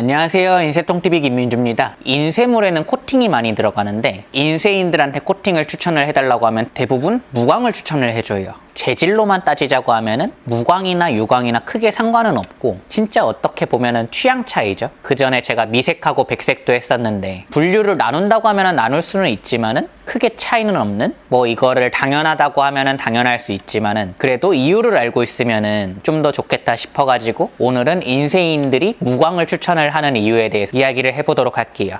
안녕하세요. 인쇄통TV 김민주입니다. 인쇄물에는 코팅이 많이 들어가는데 인쇄인들한테 코팅을 추천을 해달라고 하면 대부분 무광을 추천을 해줘요. 재질로만 따지자고 하면은 무광이나 유광이나 크게 상관은 없고 진짜 어떻게 보면은 취향 차이죠. 그 전에 제가 미색하고 백색도 했었는데 분류를 나눈다고 하면은 나눌 수는 있지만은 크게 차이는 없는 뭐 이거를 당연하다고 하면은 당연할 수 있지만은 그래도 이유를 알고 있으면은 좀 더 좋겠다 싶어가지고 오늘은 인쇄인들이 무광을 추천을 하는 이유에 대해서 이야기를 해보도록 할게요.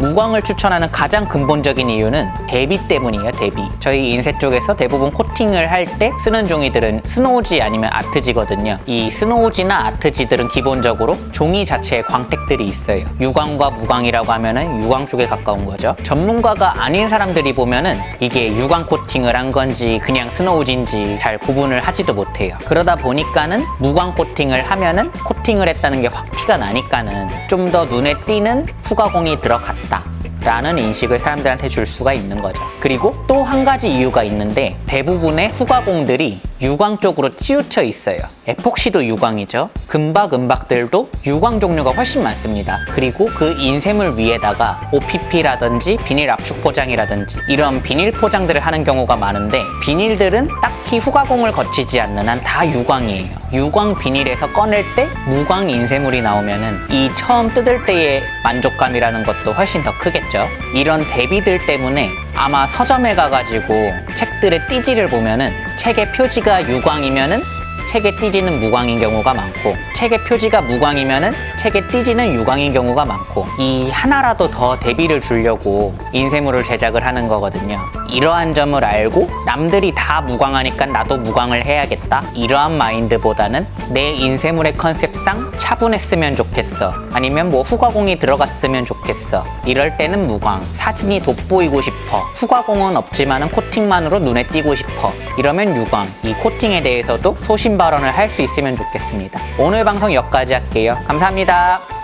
무광을 추천하는 가장 근본적인 이유는 대비 때문이에요, 대비. 저희 인쇄 쪽에서 대부분 코팅을 할 때 쓰는 종이들은 스노우지 아니면 아트지거든요. 이 스노우지나 아트지들은 기본적으로 종이 자체에 광택들이 있어요. 유광과 무광이라고 하면은 유광 쪽에 가까운 거죠. 전문가가 아닌 사람들이 보면은 이게 유광 코팅을 한 건지 그냥 스노우지인지 잘 구분을 하지도 못해요. 그러다 보니까는 무광 코팅을 하면은 코팅을 했다는 게 확 티가 나니까는 좀 더 눈에 띄는 후가공이 들어갔다. 라는 인식을 사람들한테 줄 수가 있는 거죠. 그리고 또 한 가지 이유가 있는데 대부분의 후가공들이 유광 쪽으로 치우쳐 있어요. 에폭시도 유광이죠. 금박, 은박들도 유광 종류가 훨씬 많습니다. 그리고 그 인쇄물 위에다가 OPP라든지 비닐 압축 포장이라든지 이런 비닐 포장들을 하는 경우가 많은데 비닐들은 딱히 후가공을 거치지 않는 한 다 유광이에요. 유광 비닐에서 꺼낼 때 무광 인쇄물이 나오면은 이 처음 뜯을 때의 만족감이라는 것도 훨씬 더 크겠죠. 이런 대비들 때문에 아마 서점에 가가지고 책들의 띠지를 보면은 책의 표지가 유광이면은 책의 띠지는 무광인 경우가 많고 책의 표지가 무광이면은 책의 띠지는 유광인 경우가 많고 이 하나라도 더 대비를 주려고 인쇄물을 제작을 하는 거거든요. 이러한 점을 알고 남들이 다 무광하니까 나도 무광을 해야겠다. 이러한 마인드보다는 내 인쇄물의 컨셉상 차분했으면 좋겠어. 아니면 뭐 후가공이 들어갔으면 좋겠어. 이럴 때는 무광 사진이 돋보이고 싶어. 후가공은 없지만은 코팅만으로 눈에 띄고 싶어. 이러면 유광 이 코팅에 대해서도 소신 발언을 할 수 있으면 좋겠습니다. 오늘 방송 여기까지 할게요. 감사합니다 ครับ